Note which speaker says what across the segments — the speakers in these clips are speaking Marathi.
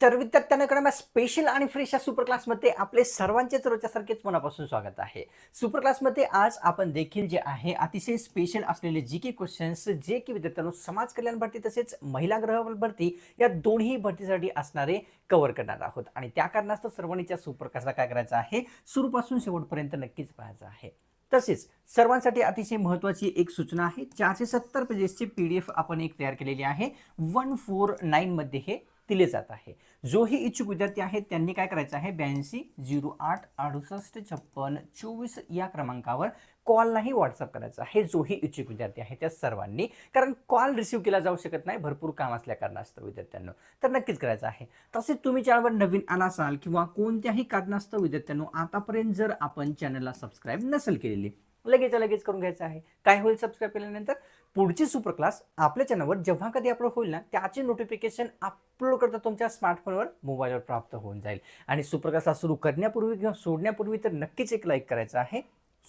Speaker 1: तर विद्यार्थ्यांना स्पेशल आणि फ्रेश या सुपर क्लासमध्ये आपले सर्वांचेच रोजच्यासारखेच मनापासून स्वागत आहे. सुपर क्लासमध्ये आज आपण देखील जे आहे अतिशय स्पेशल असलेले जी के क्वेश्चन्स जे की विद्यार्थ्यांनो समाज कल्याण भरती तसेच महिला ग्रह भरती या दोन्ही भरतीसाठी असणारे कव्हर करणार आहोत. आणि त्या कारणास्तव सर्वांनीच्या सुपर क्लासला काय करायचं आहे? सुरूपासून शेवटपर्यंत नक्कीच पाहायचं आहे. तसेच सर्वांसाठी अतिशय महत्त्वाची एक सूचना आहे. चारशे सत्तर पेजेसची पी डी एफ आपण एक तयार केलेली आहे. वन फोर नाईनमध्ये हे दिले जात आहे. जोही इच्छुक विद्यार्थी आहेत त्यांनी काय करायचं आहे? ब्याऐंशी झिरो आठ अडुसष्ट छप्पन चोवीस या क्रमांकावर कॉललाही व्हॉट्सअप करायचा आहे. जोही इच्छुक विद्यार्थी आहे त्या सर्वांनी. कारण कॉल रिसीव्ह केला जाऊ शकत नाही भरपूर काम असल्या कारणास्तव विद्यार्थ्यांनो. तर नक्कीच करायचं आहे. तसेच तुम्ही चॅनलवर नवीन आला असाल किंवा कोणत्याही कारणास्तव विद्यार्थ्यांनो आतापर्यंत जर आपण चॅनलला सबस्क्राईब नसेल केलेली लगेच लगेच करून घ्यायचं आहे. काय होईल सबस्क्राईब केल्यानंतर? पुढची सुपर क्लास आपल्या चॅनलवर जेव्हा कधी अपलोड होईल ना त्याचे नोटिफिकेशन अपलोड करता तुमच्या स्मार्टफोनवर मोबाईलवर प्राप्त होऊन जाईल. आणि सुपर क्लासला सुरू करण्यापूर्वी किंवा सोडण्यापूर्वी तर नक्कीच एक लाईक करायचं आहे.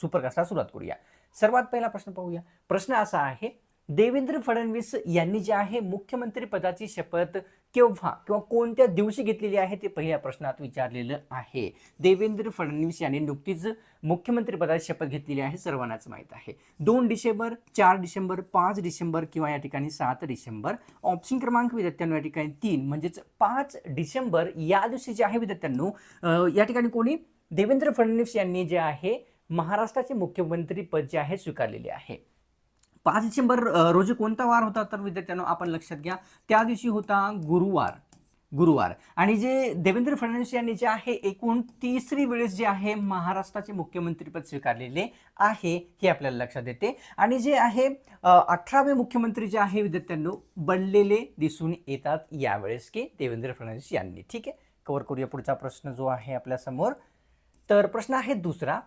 Speaker 1: सुपर क्लासला सुरुवात करूया. सर्वात पहिला प्रश्न पाहूया. प्रश्न असा आहे देवेंद्र फडणवीस यांनी जे आहे मुख्यमंत्री पदाची शपथ केव्हा किंवा कोणत्या दिवशी घेतलेली आहे ते पहिल्या प्रश्नात विचारलेलं आहे. देवेंद्र फडणवीस यांनी नुकतीच मुख्यमंत्रीपदाची शपथ घेतलेली आहे सर्वांनाच माहीत आहे. दोन डिसेंबर चार डिसेंबर पाच डिसेंबर किंवा या ठिकाणी सात डिसेंबर. ऑप्शन क्रमांक विद्यार्थ्यांनो या ठिकाणी तीन म्हणजेच पाच डिसेंबर या दिवशी जे आहे विद्यार्थ्यांनो या ठिकाणी कोणी? देवेंद्र फडणवीस यांनी जे आहे महाराष्ट्राचे मुख्यमंत्री पद जे आहे स्वीकारलेले आहे. पाच डिसेंबर रोजी कोणता वार होता तर विद्यार्थ्यांनो आपण लक्षात घ्या. त्या दिवशी होता गुरुवार गुरुवार. आणि जे देवेंद्र फडणवीस यांनी जे आहे एकूण तिसरी वेळेस जे आहे महाराष्ट्राचे मुख्यमंत्रीपद स्वीकारलेले आहे हे आपल्याला लक्षात येते. आणि जे आहे अठरावे मुख्यमंत्री जे आहे विद्यार्थ्यांनो बनलेले दिसून येतात यावेळेस की देवेंद्र फडणवीस यांनी. ठीक आहे? कवर करूया पुढचा प्रश्न जो आहे आपल्यासमोर. तर प्रश्न आहे दुसरा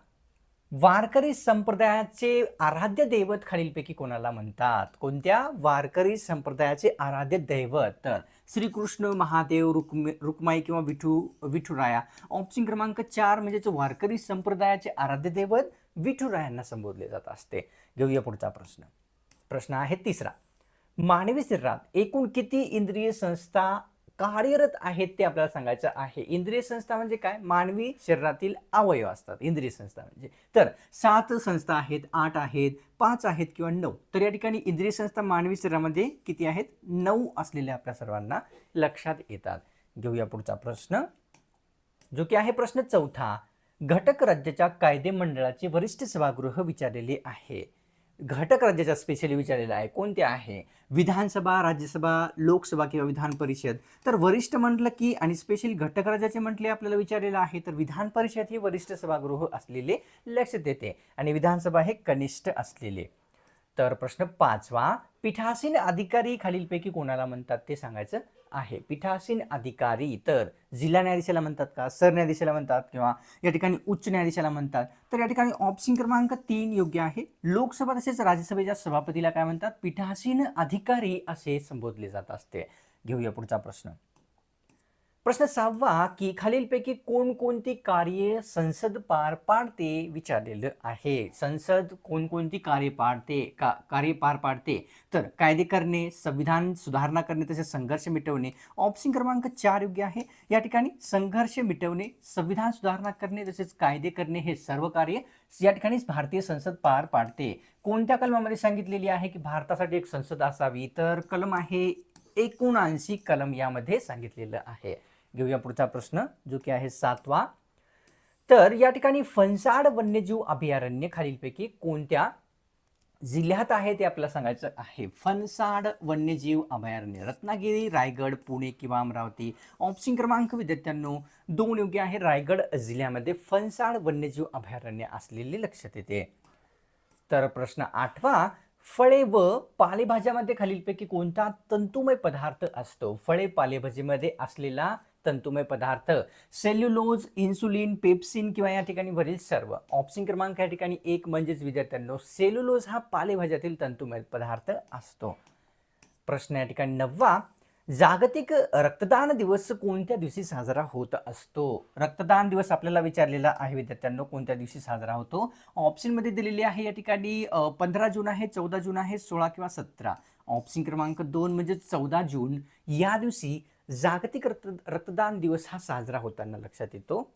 Speaker 1: वारकरी संप्रदायाचे आराध्य दैवत खालीलपैकी कोणाला म्हणतात? कोणत्या वारकरी संप्रदायाचे आराध्य दैवत? तर श्रीकृष्ण महादेव रुक्मी रुक्माई किंवा विठू विठुराया. ऑप्शन क्रमांक चार म्हणजेच वारकरी संप्रदायाचे आराध्य दैवत विठुरायांना संबोधले जात असते. घेऊया पुढचा प्रश्न. प्रश्न आहे तिसरा. मानवी शरीरात एकूण किती इंद्रिय संस्था कार्यरत आहेत ते आपल्याला सांगायचं आहे. इंद्रिय संस्था म्हणजे काय? मानवी शरीरातील अवयव असतात. इंद्रिय संस्था म्हणजे. तर सात संस्था आहेत आठ आहेत पाच आहेत किंवा नऊ. तर या ठिकाणी इंद्रिय संस्था मानवी शरीरामध्ये किती आहेत? नऊ असलेल्या आपल्या सर्वांना लक्षात येतात. घेऊया पुढचा प्रश्न. जो की आहे प्रश्न चौथा. घटक राज्याच्या कायदे मंडळाचे वरिष्ठ सभागृह विचारलेले आहे. घटक राज्याचा स्पेशली विचारलेला आहे कोणते आहे? विधानसभा राज्यसभा लोकसभा किंवा विधान परिषद. तर वरिष्ठ म्हटलं की आणि स्पेशली घटक राज्याचे म्हटले आपल्याला विचारलेलं आहे तर विधान परिषद हे वरिष्ठ सभागृह असलेले लक्षात येते आणि विधानसभा हे कनिष्ठ असलेले. तर प्रश्न पाचवा पीठासीन अधिकारी खालीलपैकी कोणाला म्हणतात ते सांगायचं? आहे. पीठासीन अधिकारी तर जिल्हा न्यायाधीशाला म्हणतात का सरन्यायाधीशाला म्हणतात किंवा या ठिकाणी उच्च न्यायाधीशाला म्हणतात. तर या ठिकाणी ऑप्शन क्रमांक तीन योग्य आहे. लोकसभा तसेच राज्यसभेच्या सभापतीला काय म्हणतात? पीठासीन अधिकारी असे संबोधले जात असते. घेऊया पुढचा प्रश्न. प्रश्न सहावा की खालीलपैकी कोणकोणती कार्ये संसद पार पाडते विचारलेलं आहे. संसद कोणकोणती कार्य पाडते का कार्य पार पाडते? तर कायदे करणे संविधान सुधारणा करणे तसेच संघर्ष मिटवणे ऑप्शन क्रमांक चार योग्य आहे. या ठिकाणी संघर्ष मिटवणे संविधान सुधारणा करणे तसेच कायदे करणे हे सर्व कार्य या ठिकाणी भारतीय संसद पार पाडते. कोणत्या कलमामध्ये सांगितलेली आहे की भारतासाठी एक संसद असावी? तर कलम आहे एकोणऐंशी कलम यामध्ये सांगितलेलं आहे. घेऊया पुढचा प्रश्न जो की आहे सातवा. तर या ठिकाणी फणसाड वन्यजीव अभयारण्य खालीलपैकी कोणत्या जिल्ह्यात आहे ते आपल्याला सांगायचं आहे. फणसाड वन्यजीव अभयारण्य रत्नागिरी रायगड पुणे किंवा अमरावती. ऑप्शन क्रमांक विद्यार्थ्यांनो दोन योग्य आहे. रायगड जिल्ह्यामध्ये फणसाड वन्यजीव अभयारण्य असलेले लक्षात येते. तर प्रश्न आठवा फळे व पालेभाज्यामध्ये खालीलपैकी कोणता तंतुमय पदार्थ असतो? फळे पालेभाजीमध्ये असलेला तंतुमय पदार्थ. सेल्युलोज इन्सुलिन पेप्सिन किंवा या ठिकाणी वरील सर्व. ऑप्शन क्रमांक या ठिकाणी एक म्हणजेच विद्यार्थ्यांनो सेल्युलोज हा पालेभाज्यातील तंतुमय पदार्थ असतो. प्रश्न या ठिकाणी नववा. जागतिक रक्तदान दिवस कोणत्या दिवशी साजरा होत असतो? रक्तदान दिवस आपल्याला विचारलेला आहे विद्यार्थ्यांनो कोणत्या दिवशी साजरा होतो? ऑप्शनमध्ये दिलेली आहे या ठिकाणी पंधरा जून आहे चौदा जून आहे सोळा किंवा सतरा. ऑप्शन क्रमांक दोन म्हणजे चौदा जून. या दिवशी जागतिक रक्त रक्तदान दिवस हा साजरा होताना लक्षात येतो.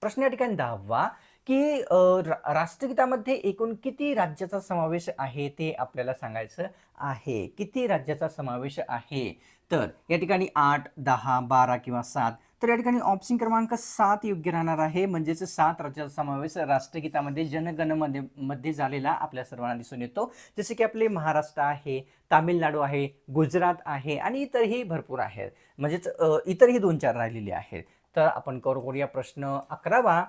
Speaker 1: प्रश्न या ठिकाणी दहावा की रा- राष्ट्रगीतामध्ये एकूण किती राज्याचा समावेश आहे ते आपल्याला सांगायचं आहे. किती राज्याचा समावेश आहे? तर या ठिकाणी आठ दहा बारा किंवा सात तर या ठिकाणी ऑप्शन क्रमांक सात योग्य राहणार आहे. म्हणजेच सात राज्याचा समावेश राष्ट्रगीतामध्ये जनगणमध्ये मध्ये झालेला आपल्या सर्वांना दिसून येतो. जसे की आपले महाराष्ट्र आहे तामिळनाडू आहे गुजरात आहे आणि इतरही भरपूर आहेत. म्हणजेच इतरही दोन चार राहिलेले आहेत. तर आपण करू करूया प्रश्न अकरावा.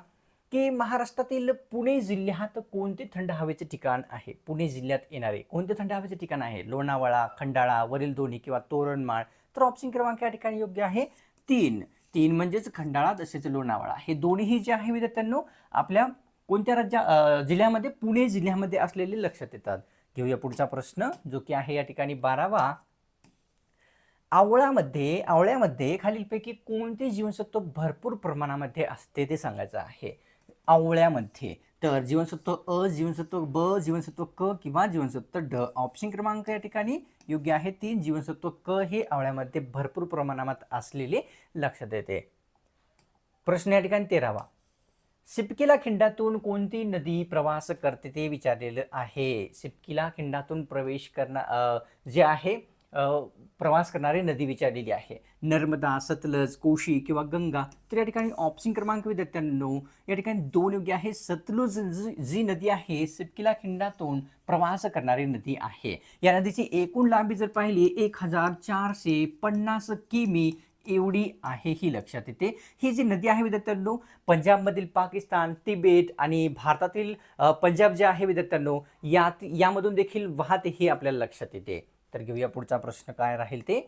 Speaker 1: की महाराष्ट्रातील पुणे जिल्ह्यात कोणते थंड हवेचे ठिकाण आहे? पुणे जिल्ह्यात येणारे कोणते थंड हवेचे ठिकाण आहे? लोणावळा खंडाळा वरील दोन्ही किंवा तोरणमाळ. तर ऑप्शन क्रमांक या ठिकाणी योग्य आहे. तीन. तीन म्हणजेच खंडाळा तसेच लोणावळा. हे दोन्ही जे आहे विद्यार्थ्यांनो आपल्या कोणत्या राज्या जिल्ह्यामध्ये पुणे जिल्ह्यामध्ये असलेले लक्षात येतात. घेऊया पुढचा प्रश्न जो की आहे या ठिकाणी बारावा. आवळामध्ये आवळ्यामध्ये खालीलपैकी कोणते जीवनसत्व भरपूर प्रमाणामध्ये असते ते सांगायचं आहे. आवळ्यामध्ये. तर जीवनसत्व अ जीवनसत्व ब जीवनसत्व क किंवा जीवनसत्व ड ऑप्शन क्रमांक या ठिकाणी योग्य आहे. तीन जीवनसत्व क हे आवळ्यामध्ये भरपूर प्रमाणात असलेले लक्षात येते. प्रश्न या ठिकाणी तेरावा. सिपकिला खिंडातून कोणती नदी प्रवास करते ते विचारलेलं आहे. सिपकिला खिंडातून प्रवेश करणं जे आहे प्रवास करणारी नदी विचारलेली आहे. नर्मदा सतलज कोशी किंवा गंगा तर या ठिकाणी ऑप्शन क्रमांक विद्यार्थ्यांनो या ठिकाणी दोन योग्य आहे. सतलुज जी- नदी आहे सिपकिला खिंडातून प्रवास करणारी नदी आहे. या नदीची एकूण लांबी जर पाहिली एक हजार चारशे पन्नास किमी एवढी आहे ही लक्षात येते. ही जी नदी आहे विद्यार्थ्यांनो पंजाबमधील पाकिस्तान तिबेट आणि भारतातील पंजाब जे आहे विद्यार्थ्यांनो यात यामधून देखील वाहते हे आपल्याला लक्षात येते. तर घेऊया पुढचा प्रश्न काय राहील ते.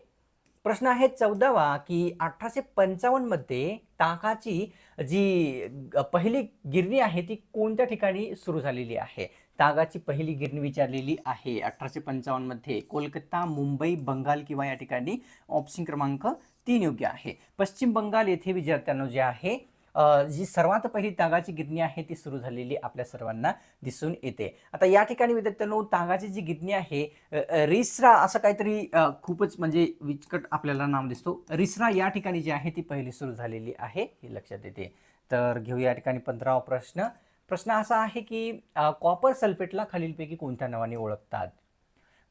Speaker 1: प्रश्न आहे चौदावा की अठराशे पंचावन्नमध्ये ताकाची जी पहिली गिरणी आहे ती कोणत्या ठिकाणी सुरू झालेली आहे? तागाची पहिली गिरणी विचारलेली आहे अठराशे पंचावन्नमध्ये कोलकाता मुंबई बंगाल किंवा या ठिकाणी ऑप्शन क्रमांक तीन योग्य आहे. पश्चिम बंगाल येथे विद्यार्थ्यांना जे आहे जी सर्वात पहिली तागाची गिरणी आहे ती सुरू झालेली आपल्या सर्वांना दिसून येते. आता या ठिकाणी विद्यार्थ्यांनो तागाची जी गिरणी आहे रिसरा असं काहीतरी खूपच म्हणजे विचकट आपल्याला नाम दिसतो. रिसरा या ठिकाणी जी आहे ती पहिली सुरू झालेली आहे हे लक्षात येते. तर घेऊ या ठिकाणी पंधरावा प्रश्न. प्रश्न असा आहे की कॉपर सल्फेटला खालीलपैकी कोणत्या नावाने ओळखतात?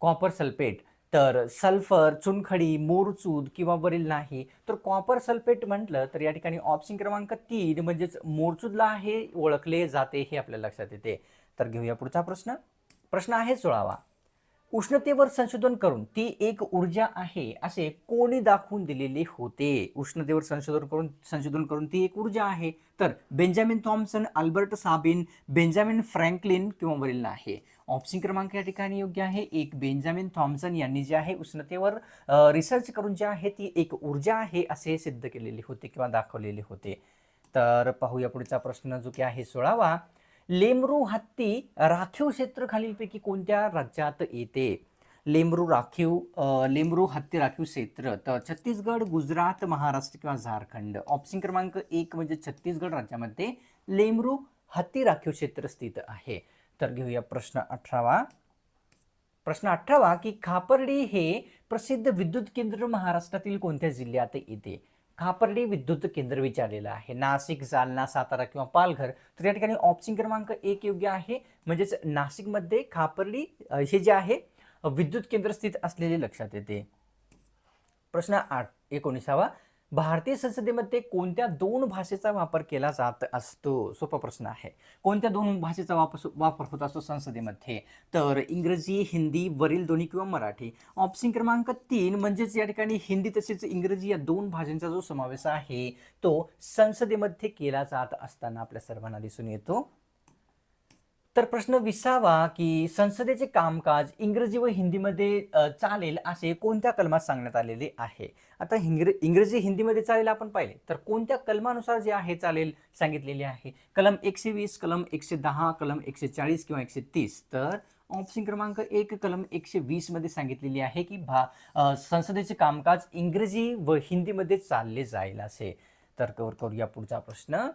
Speaker 1: Copper sulphate. तर सल्फर चुनखडी मोरचूद किंवा वरील नाही. तर कॉपर सल्फेट म्हटलं तर या ठिकाणी ऑप्शन क्रमांक तीन म्हणजेच मोरचूदला हे ओळखले जाते हे आपल्या लक्षात येते. तर घेऊया पुढचा प्रश्न. प्रश्न आहे सोळावा. उष्णतेवर संशोधन करून ती एक ऊर्जा आहे असे कोणी दाखवून दिलेले होते? उष्णतेवर संशोधन करून संशोधन करून ती एक ऊर्जा आहे. तर Benjamin Thomson Albert Sabin Benjamin Franklin किंवा वरील नाही. ऑप्शन क्रमांक या ठिकाणी योग्य आहे. एक बेंजामिन थॉम्सन यांनी जे आहे उष्णतेवर रिसर्च करून जे आहे ती एक ऊर्जा आहे असे सिद्ध केलेले होते किंवा दाखवलेले होते. तर पाहूया पुढचा प्रश्न जो की आहे सोळावा. लेमरू हत्ती राखीव क्षेत्र खालीलपैकी कोणत्या राज्यात येते? लेमरू राखीव लेमरू हत्ती राखीव क्षेत्र तर छत्तीसगड गुजरात महाराष्ट्र किंवा झारखंड. ऑप्शन क्रमांक एक म्हणजे छत्तीसगड राज्यामध्ये लेमरू हत्ती राखीव क्षेत्र स्थित आहे. तर घेऊया. प्रश्न अठरावा. प्रश्न अठरावा की खापर्डी हे प्रसिद्ध विद्युत केंद्र महाराष्ट्रातील कोणत्या जिल्ह्यात येते? खापर्डी विद्युत केंद्र विचारलेलं आहे. नाशिक जालना सातारा किंवा पालघर. तर या ठिकाणी ऑप्शन क्रमांक एक योग्य आहे. म्हणजेच नाशिकमध्ये खापर्डी हे जे आहे विद्युत केंद्र स्थित असलेले लक्षात येते. प्रश्न आठ एकोणीसावा. भारतीय संसदेमध्ये कोणत्या दोन भाषेचा वापर केला जात असतो? सोपा प्रश्न आहे. कोणत्या दोन भाषेचा वापर वापर होत असतो संसदेमध्ये? तर इंग्रजी हिंदी वरील दोन्ही किंवा मराठी. ऑप्शन क्रमांक तीन म्हणजेच या ठिकाणी हिंदी तसेच इंग्रजी या दोन भाषांचा जो समावेश आहे तो संसदेमध्ये केला जात असताना आपल्या सर्वांना दिसून येतो. तर प्रश्न विसावा की संसदेचे कामकाज इंग्रजी व हिंदीमध्ये चालेल असे कोणत्या कलमात सांगण्यात आलेले आहे? आता इंग्र इंग्रजी हिंदीमध्ये चालेल आपण पाहिले तर कोणत्या कलमानुसार जे आहे चालेल सांगितलेले आहे? कलम एकशे वीस कलम एकशे दहा कलम एकशे चाळीस किंवा एकशे तीस तर ऑप्शन क्रमांक एक कलम एकशे वीसमध्ये सांगितलेली आहे की भा संसदेचे कामकाज इंग्रजी व हिंदीमध्ये चालले जाईल असे. तर कवर करूया पुढचा प्रश्न.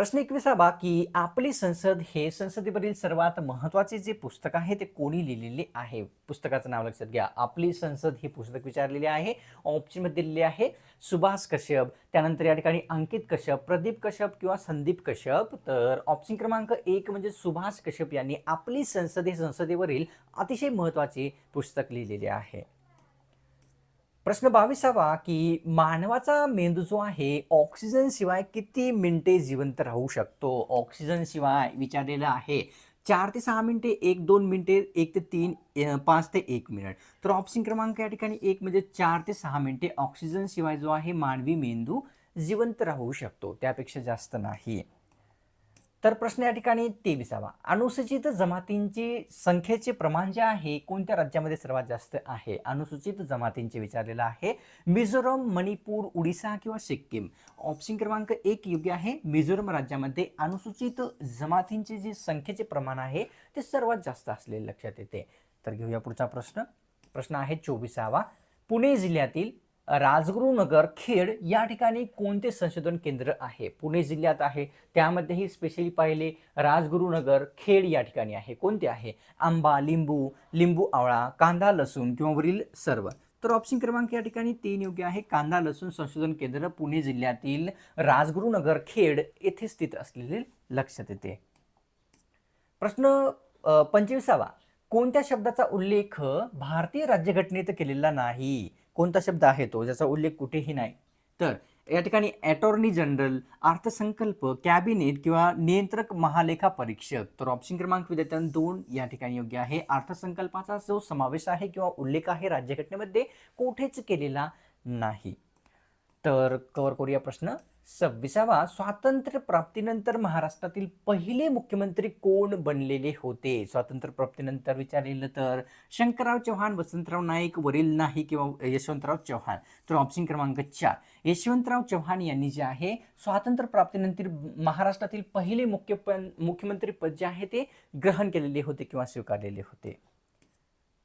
Speaker 1: प्रश्न एकविसावा की आपली संसद हे संसदेवरील सर्वात महत्त्वाचे जे पुस्तक आहे ते कोणी लिहिलेले आहे? पुस्तकाचं नाव लक्षात घ्या. आपली संसद हे पुस्तक विचारलेले आहे ऑप्शनमध्ये दिलेले आहे सुभाष कश्यप. त्यानंतर या ठिकाणी अंकित कश्यप प्रदीप कश्यप किंवा संदीप कश्यप. तर ऑप्शन क्रमांक एक म्हणजे सुभाष कश्यप यांनी आपली संसद हे संसदेवरील अतिशय महत्त्वाचे पुस्तक लिहिलेले आहे. प्रश्न बावीसावा की मानवाचा मेंदू जो आहे ऑक्सिजन शिवाय किती मिनिटे जिवंत राहू शकतो? ऑक्सिजन शिवाय विचारलेलं आहे. चार ते सहा मिनिटे एक दोन मिनिटे एक ते तीन पाच ते एक मिनिट. तर ऑप्शन क्रमांक या ठिकाणी एक म्हणजे चार ते सहा मिनिटे ऑक्सिजन शिवाय जो आहे मानवी मेंदू जिवंत राहू शकतो. त्यापेक्षा जास्त नाही. तर प्रश्न या ठिकाणी तेविसावा. अनुसूचित जमातींची संख्येचे प्रमाण जे आहे कोणत्या राज्यामध्ये सर्वात जास्त आहे? अनुसूचित जमातींचे विचारलेलं आहे मिझोरम मणिपूर उडिसा किंवा सिक्कीम. ऑप्शन क्रमांक एक योग्य आहे. मिझोरम राज्यामध्ये अनुसूचित जमातींचे जे संख्येचे प्रमाण आहे ते सर्वात जास्त असलेले लक्षात येते. तर घेऊया पुढचा प्रश्न. प्रश्न आहे चोवीसावा. पुणे जिल्ह्यातील राजगुरुनगर खेड या ठिकाणी कोणते संशोधन केंद्र आहे? पुणे जिल्ह्यात आहे. त्यामध्येही स्पेशली पाहिले राजगुरुनगर खेड या ठिकाणी आहे. कोणते आहे? आंबा लिंबू लिंबू आवळा कांदा लसूण किंवा वरील सर्व. तर ऑप्शन क्रमांक या ठिकाणी तीन योग्य आहे. कांदा लसूण संशोधन केंद्र पुणे जिल्ह्यातील राजगुरुनगर खेड येथे स्थित असलेले लक्षात येते प्रश्न पंचवीसावा. कोणत्या शब्दाचा उल्लेख भारतीय राज्यघटनेत केलेला नाही? कोणता शब्द आहे तो ज्याचा उल्लेख कुठेही नाही. तर या ठिकाणी अटॉर्नी जनरल अर्थसंकल्प कॅबिनेट किंवा नियंत्रक महालेखा परीक्षक तर ऑप्शन क्रमांक विद्यार्थ्यां दोन या ठिकाणी योग्य आहे. अर्थसंकल्पाचा जो समावेश आहे किंवा उल्लेख आहे राज्यघटनेमध्ये कुठेच केलेला नाही. तर कवर करूया प्रश्न. सव्वीसावा स्वातंत्र्य प्राप्तीनंतर महाराष्ट्रातील पहिले मुख्यमंत्री कोण बनलेले होते? स्वातंत्र्य प्राप्तीनंतर विचारलेलं तर शंकरराव चव्हाण वसंतराव नाईक वरील नाही किंवा यशवंतराव चव्हाण. तर ऑप्शन क्रमांक चार. यशवंतराव चव्हाण यांनी जे आहे स्वातंत्र्य प्राप्तीनंतर महाराष्ट्रातील पहिले मुख्य मुख्यमंत्री पद जे आहे ते ग्रहण केलेले होते किंवा स्वीकारलेले होते.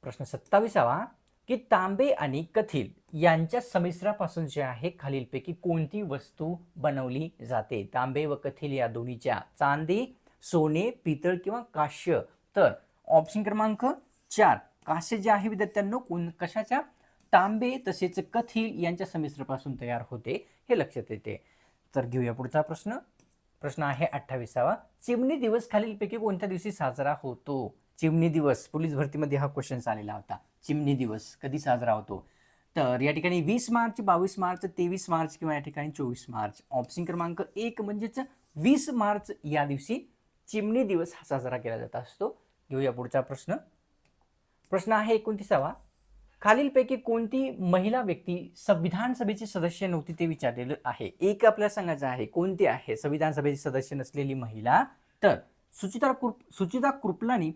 Speaker 1: प्रश्न सत्तावीसावा. की तांबे आणि कथील यांच्या संमिश्रापासून जे आहे खालीलपैकी कोणती वस्तू बनवली जाते? तांबे व कथील या दोन्हीच्या चांदी सोने पितळ किंवा काश्य तर ऑप्शन क्रमांक चार काश्य जे आहे विद्यार्थ्यांनो कोण कशाच्या? तांबे तसेच कथील यांच्या संमिश्रापासून तयार होते हे लक्षात येते. तर घेऊया पुढचा प्रश्न. प्रश्न आहे अठ्ठावीसावा. चिमणी दिवस खालीलपैकी कोणत्या दिवशी साजरा होतो? चिमणी दिवस पोलीस भरतीमध्ये हा क्वेश्चन आलेला होता. चिमणी दिवस कधी साजरा होतो? तर या ठिकाणी वीस मार्च बावीस मार्च तेवीस मार्च किंवा या ठिकाणी चोवीस मार्च. ऑप्शन क्रमांक एक म्हणजेच वीस मार्च या दिवशी चिमणी दिवस हा साजरा केला जात असतो. घेऊया पुढचा प्रश्न. प्रश्न आहे एकोणतीसावा. खालीलपैकी कोणती महिला व्यक्ती संविधान सभेची सदस्य नव्हती ते विचारलेलं आहे. एक आपल्याला सांगायचं आहे कोणती आहे संविधान सभेची सदस्य नसलेली महिला? तर सुचिता कृप सुचिता कृपलानी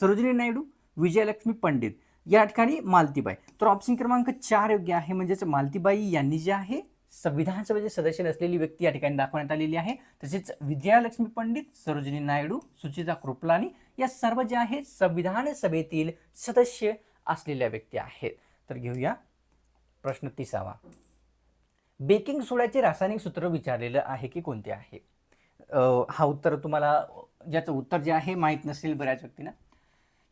Speaker 1: सरोजिनी नायडू विजयलक्ष्मी पंडित. या ठिकाणी मालतीबाई. तर ऑप्शन क्रमांक चार योग्य आहे म्हणजेच मालतीबाई यांनी जे आहे संविधान सभेचे सदस्य नसलेली व्यक्ती या ठिकाणी दाखवण्यात आलेली आहे. तसेच विजयालक्ष्मी पंडित सरोजिनी नायडू सुचिता कृपलानी या सर्व जे आहे संविधान सभेतील सदस्य असलेल्या व्यक्ती आहेत. तर घेऊया प्रश्न तिसावा. बेकिंग सोड्याचे रासायनिक सूत्र विचारलेलं आहे की कोणते आहे? हा उत्तर तुम्हाला ज्याचं उत्तर जे आहे माहीत नसेल बऱ्याच व्यक्तींना.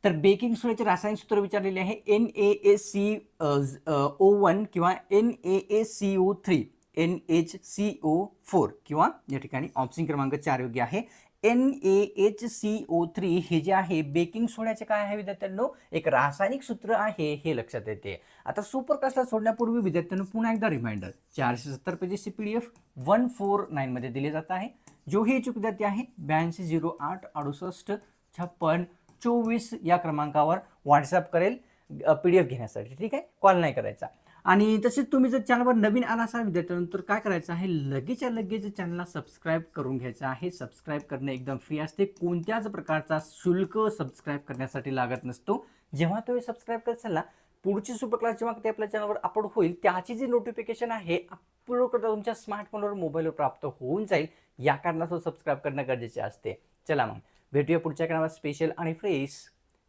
Speaker 1: तर बेकिंग सोड्याचे रासायनिक सूत्र विचारलेले आहे. N A A C O one किंवा N A A C O three N H C O four किंवा या ठिकाणी ऑप्शन क्रमांक चार योग्य आहे. N A H C O three हे जे आहे बेकिंग सोड्याचे काय आहे विद्यार्थ्यांनो? एक रासायनिक सूत्र आहे हे लक्षात येते. आता सुपरकास्टला सोडण्यापूर्वी विद्यार्थ्यांनो पुन्हा एकदा रिमाइंडर चारशे सत्तर पेजेसची P D F one four नाईनमध्ये दिले जात आहे. जो हे इच्छुक विद्यार्थी आहे ब्याऐंशी झिरो आठ अडुसष्ट छप्पन चोवीस या क्रमांकावर व्हॉट्सअप करेल पी डी एफ घेण्यासाठी. ठीक आहे? कॉल नाही करायचा. आणि तसेच तुम्ही जर चॅनलवर नवीन आला असाल विद्यार्थ्यांनंतर काय करायचं आहे? लगेचच्या लगेच चॅनलला सबस्क्राईब करून घ्यायचं आहे. सबस्क्राईब करणे एकदम फ्री असते. कोणत्याच प्रकारचा शुल्क सबस्क्राईब करण्यासाठी लागत नसतो. जेव्हा तुम्ही सबस्क्राईब करत ना पुढची सुपर क्लास जेव्हा ते आपल्या चॅनलवर अपलोड होईल त्याची जी नोटिफिकेशन आहे अपलोड करता तुमच्या स्मार्टफोनवर मोबाईलवर प्राप्त होऊन जाईल. या कारणास्तव सबस्क्राईब करणं गरजेचे असते. चला मग. भेटूया पुढच्या क्रमात स्पेशल आणि फ्रेश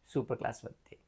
Speaker 1: सुपर क्लासमध्ये